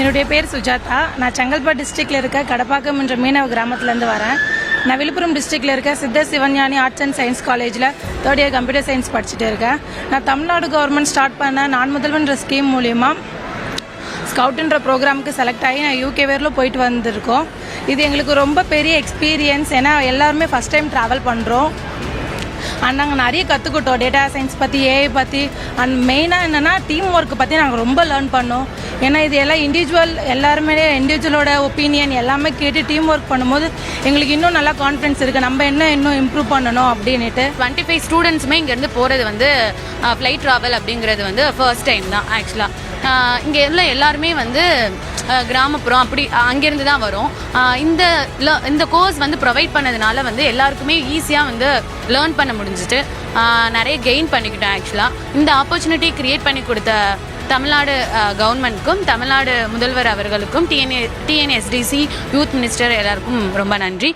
என்னுடைய பேர் சுஜாதா. நான் செங்கல்பட்டு டிஸ்ட்ரிக்ட்ல இருக்க கடப்பாக்கம் என்ற மீனவ கிராமத்துலேருந்து வரேன். நான் விழுப்புரம் டிஸ்ட்ரிக்ட்ல இருக்க Siddha Sivagnani arts and science காலேஜில் தேர்ட் இயர் கம்ப்யூட்டர் சயின்ஸ் படிச்சுட்டு இருக்கேன். நான் தமிழ்நாடு கவர்மெண்ட் ஸ்டார்ட் பண்ண நான் முதல்வன்ற ஸ்கீம் மூலியமாக ஸ்கவுட்டுன்ற ப்ரோக்ராமுக்கு செலக்ட் ஆகி நான் யூகே வேரில் போயிட்டு வந்திருக்கோம். இது எங்களுக்கு ரொம்ப பெரிய எக்ஸ்பீரியன்ஸ் ஏன்னா எல்லாருமே ஃபஸ்ட் டைம் ட்ராவல் பண்ணுறோம் அண்ட் நாங்கள் நிறைய கற்றுக்கிட்டோம் டேட்டா சயின்ஸ் பற்றி ஏஐ பற்றி அண்ட் மெயினாக என்னென்னா டீம் ஒர்க் பற்றி நாங்கள் ரொம்ப லேர்ன் பண்ணோம். ஏன்னா இது எல்லாம் இண்டிவிஜுவல் எல்லாருமே இண்டிவிஜுவலோட ஒப்பீனியன் எல்லாமே கேட்டு டீம் ஒர்க் பண்ணும்போது எங்களுக்கு இன்னும் நல்லா கான்ஃபிடன்ஸ் இருக்குது நம்ம என்ன இன்னும் இம்ப்ரூவ் பண்ணணும் அப்படின்ட்டு டுவெண்ட்டி ஃபைவ் ஸ்டூடெண்ட்ஸுமே இங்கேருந்து போகிறது வந்து ஃப்ளைட் ட்ராவல் அப்படிங்கிறது வந்து ஃபர்ஸ்ட் டைம் தான் ஆக்சுவலாக இங்கே உள்ள எல்லாருமே வந்து கிராமப்புறம் அப்படி அங்கேருந்து தான் வரும். இந்த இந்த கோர்ஸ் வந்து ப்ரொவைட் பண்ணதுனால வந்து எல்லாருக்குமே ஈஸியாக வந்து லேர்ன் பண்ண முடிஞ்சுட்டு நிறைய கெயின் பண்ணிக்கிட்டோம் ஆக்சுவலாக இந்த ஆப்பர்ச்சுனிட்டி க்ரியேட் பண்ணி கொடுத்த தமிழ்நாடு கவர்மெண்ட்க்கும் தமிழ்நாடு முதல்வர் அவர்களுக்கும் டிஎன்ஏ டிஎன்எஸ்டிசி யூத் மினிஸ்டர் எல்லாருக்கும் ரொம்ப நன்றி.